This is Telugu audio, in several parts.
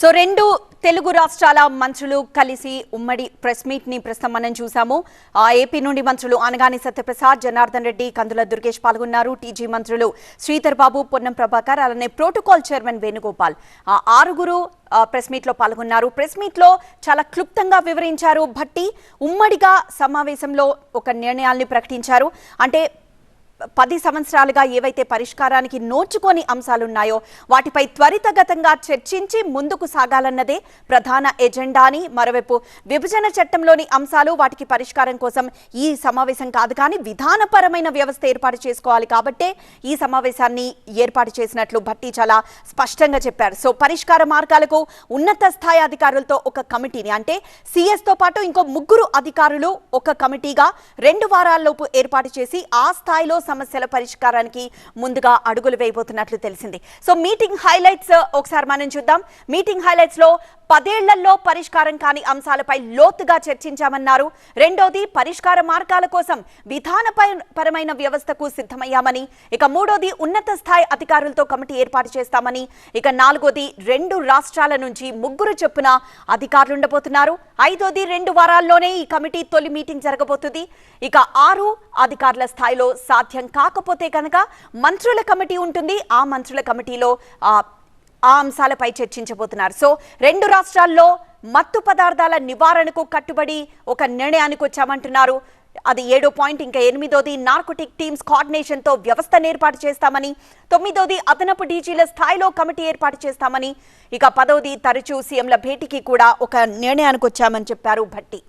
సో రెండు తెలుగు రాష్ట్రాల మంత్రులు కలిసి ఉమ్మడి ప్రెస్ మీట్ని ప్రస్తుతం మనం చూసాము ఆ ఏపీ నుండి మంత్రులు అనగాని సత్యప్రసాద్ జనార్దన్ రెడ్డి కందుల దుర్గేష్ పాల్గొన్నారు. టీజీ మంత్రులు శ్రీధర్ బాబు పొన్నం ప్రభాకర్ అలానే ప్రోటోకాల్ చైర్మన్ వేణుగోపాల్. ఆ ఆరుగురు ప్రెస్ మీట్లో పాల్గొన్నారు. ప్రెస్ మీట్లో చాలా క్లుప్తంగా వివరించారు. భట్టి ఉమ్మడిగా సమావేశంలో ఒక నిర్ణయాల్ని ప్రకటించారు. అంటే పది సంవత్సరాలుగా ఏవైతే పరిష్కారానికి నోచుకోని అంశాలున్నాయో వాటిపై త్వరితగతంగా చర్చించి ముందుకు సాగాలన్నదే ప్రధాన ఎజెండా అని మరోవైపు విభజన చట్టంలోని అంశాలు వాటికి పరిష్కారం కోసం ఈ సమావేశం కాదు కానీ విధానపరమైన వ్యవస్థ ఏర్పాటు చేసుకోవాలి కాబట్టే ఈ సమావేశాన్ని ఏర్పాటు చేసినట్లు భట్టి చాలా స్పష్టంగా చెప్పారు. సో పరిష్కార మార్గాలకు ఉన్నత స్థాయి అధికారులతో ఒక కమిటీని అంటే సిఎస్తో పాటు ఇంకో ముగ్గురు అధికారులు ఒక కమిటీగా రెండు వారాల్లోపు ఏర్పాటు చేసి ఆ స్థాయిలో సమస్యల పరిష్కారానికి ముందుగా అడుగులు వేయబోతున్నట్లు తెలిసింది. సో మీటింగ్ హైలైట్స్ ఒకసారి మనం చూద్దాం. మీటింగ్ హైలైట్స్లో పదేళ్ళలో పరిష్కారం కాని అంశాలపై లోతుగా చర్చించామన్నారు. రెండోది పరిష్కార మార్గాల కోసం విధానపరమైన వ్యవస్థకు సిద్ధమయ్యామని ఇక మూడోది ఉన్నత స్థాయి అధికారులతో కమిటీ ఏర్పాటు చేస్తామని ఇక నాలుగోది రెండు రాష్ట్రాల నుంచి ముగ్గురు చొప్పున అధికారులుండబోతున్నారు. ఐదోది రెండు వారాల్లోనే ఈ కమిటీ తొలి మీటింగ్ జరగబోతుంది. ఇక ఆరు అధికారుల స్థాయిలో సాధ్యం కాకపోతే కనుక మంత్రుల కమిటీ ఉంటుంది. ఆ మంత్రుల కమిటీలో ఆ, అంశాలపై చర్చించబోతున్నారు. సో రెండు రాష్ట్రాల్లో మత్తు పదార్థాల నివారణకు కట్టుబడి ఒక నిర్ణయానికి వచ్చామంటున్నారు. అది ఏడో పాయింట్ ఇంకా ఎనిమిదోది నార్కోటిక్ టీమ్స్ కోఆర్డినేషన్తో వ్యవస్థను ఏర్పాటు చేస్తామని తొమ్మిదోది అదనపు డీజీల స్థాయిలో కమిటీ ఏర్పాటు చేస్తామని ఇక పదోది తరచూ సీఎంల భేటీకి కూడా ఒక నిర్ణయానికి వచ్చామని చెప్పారు భట్టి.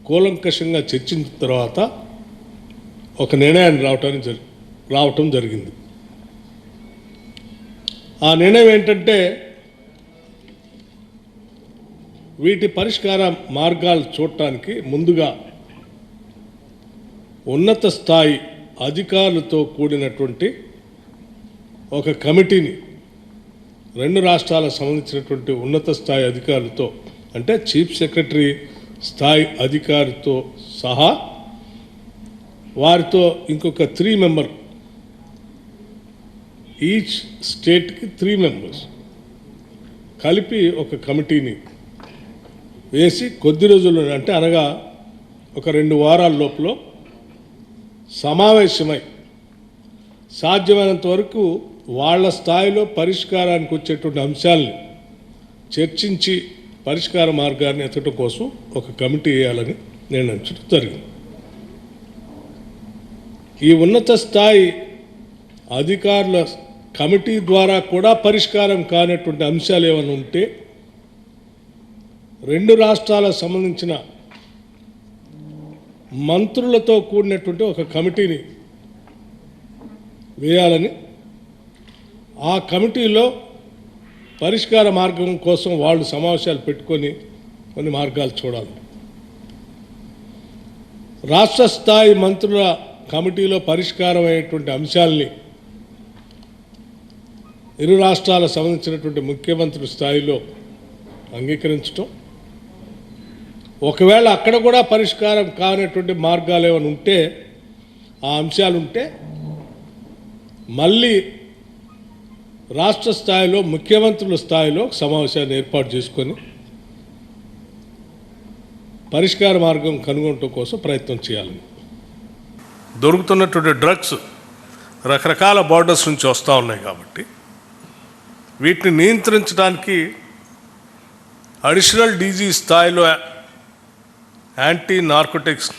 కూలంకషంగా చర్చించిన తర్వాత ఒక నిర్ణయాన్ని రావటానికి జరిగింది రావటం జరిగింది. ఆ నిర్ణయం ఏంటంటే వీటి పరిష్కార మార్గాలు చూడటానికి ముందుగా ఉన్నత స్థాయి అధికారులతో కూడినటువంటి ఒక కమిటీని రెండు రాష్ట్రాలకు సంబంధించినటువంటి ఉన్నత స్థాయి అధికారులతో అంటే చీఫ్ సెక్రటరీ స్థాయి అధికారితో సహా వారితో ఇంకొక త్రీ మెంబర్ ఈచ్ స్టేట్కి త్రీ మెంబర్స్ కలిపి ఒక కమిటీని వేసి కొద్ది రోజుల్లో అంటే అనగా ఒక రెండు వారాల లోపల సమావేశమై సాధ్యమైనంత వరకు వాళ్ళ స్థాయిలో పరిష్కారానికి వచ్చేటువంటి అంశాలని చర్చించి పరిష్కార మార్గాన్ని ఎత్తడం కోసం ఒక కమిటీ వేయాలని నేను జరిగింది. ఈ ఉన్నత స్థాయి అధికారుల కమిటీ ద్వారా కూడా పరిష్కారం కానటువంటి అంశాలు ఏమైనా ఉంటే రెండు రాష్ట్రాలకు సంబంధించిన మంత్రులతో కూడినటువంటి ఒక కమిటీని వేయాలని ఆ కమిటీలో పరిష్కార మార్గం కోసం వాళ్ళు సమావేశాలు పెట్టుకొని కొన్ని మార్గాలు చూడాలి. రాష్ట్ర స్థాయి మంత్రుల కమిటీలో పరిష్కారమైనటువంటి అంశాలని ఇరు రాష్ట్రాలకు సంబంధించినటువంటి ముఖ్యమంత్రి స్థాయిలో అంగీకరించటం. ఒకవేళ అక్కడ కూడా పరిష్కారం కానటువంటి మార్గాలు ఏమైనా ఉంటే ఆ అంశాలు ఉంటే మళ్ళీ రాష్ట్ర స్థాయిలో ముఖ్యమంత్రుల స్థాయిలో సమావేశాన్ని ఏర్పాటు చేసుకొని పరిష్కార మార్గం కనుగొనటం కోసం ప్రయత్నం చేయాలని దొరుకుతున్నటువంటి డ్రగ్స్ రకరకాల బార్డర్స్ నుంచి వస్తూ ఉన్నాయి కాబట్టి వీటిని నియంత్రించడానికి అడిషనల్ డీజీ స్థాయిలో యాంటీ నార్కోటిక్స్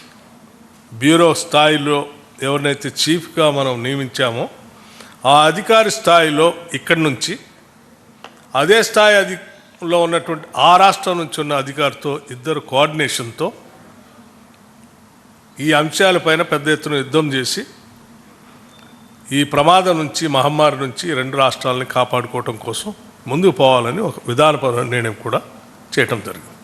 బ్యూరో స్థాయిలో ఎవరినైతే చీఫ్గా మనం నియమించామో ఆ అధికారి స్థాయిలో ఇక్కడి నుంచి అదే స్థాయి అధిలో ఉన్నటువంటి ఆ రాష్ట్రం నుంచి ఉన్న అధికారితో ఇద్దరు కోఆర్డినేషన్తో ఈ అంశాలపైన పెద్ద ఎత్తున యుద్ధం చేసి ఈ ప్రమాదం నుంచి మహమ్మారి నుంచి రెండు రాష్ట్రాలని కాపాడుకోవటం కోసం ముందుకు పోవాలని ఒక విధానపరమైన నిర్ణయం కూడా చేయటం జరిగింది.